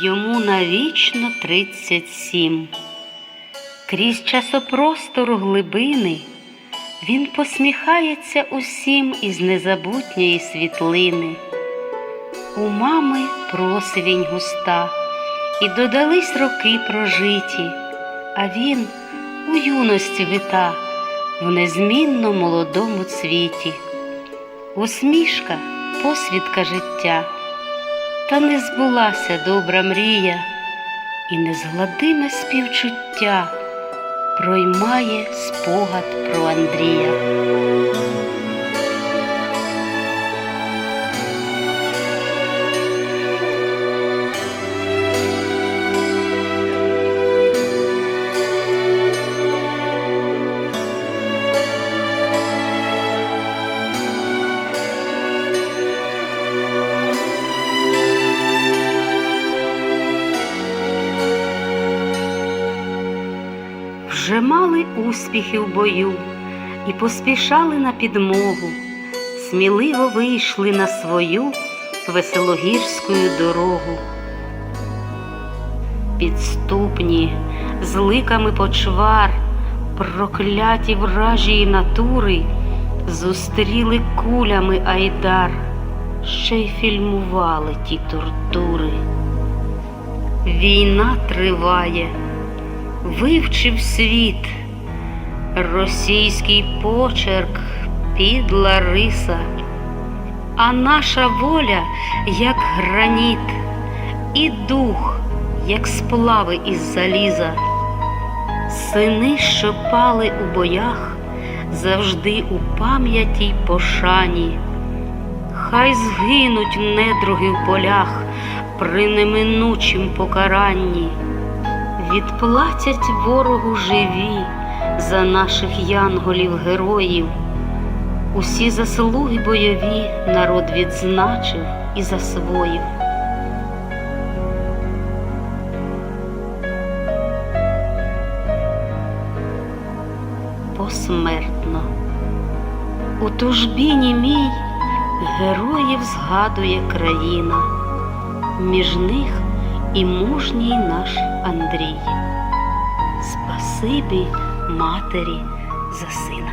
Йому навічно тридцять сім. Крізь часопростору глибини він посміхається усім із незабутньої світлини. У мами просвінь густа, і додались роки прожиті, а він у юності вита в незмінно молодому цвіті. Усмішка посвідка життя, та не збулася добра мрія, і незгладиме співчуття проймає спогад про Андрія. Вже мали успіхи в бою і поспішали на підмогу, сміливо вийшли на свою веселогірську дорогу. Підступні, з ликами почвар, прокляті вражії натури, зустріли кулями айдар, ще й фільмували ті тортури. Війна триває вивчив світ, російський почерк підла риса, а наша воля, як граніт, і дух, як сплави із заліза. Сини, що пали у боях, завжди у пам'яті й пошані. Хай згинуть недруги в полях при неминучім покаранні відплатять ворогу живі за наших янголів героїв. Усі заслуги бойові народ відзначив і засвоїв. Посмертно у тужбіні мій героїв згадує країна, між них і мужній наш Андрій. Спасибі матері за сина.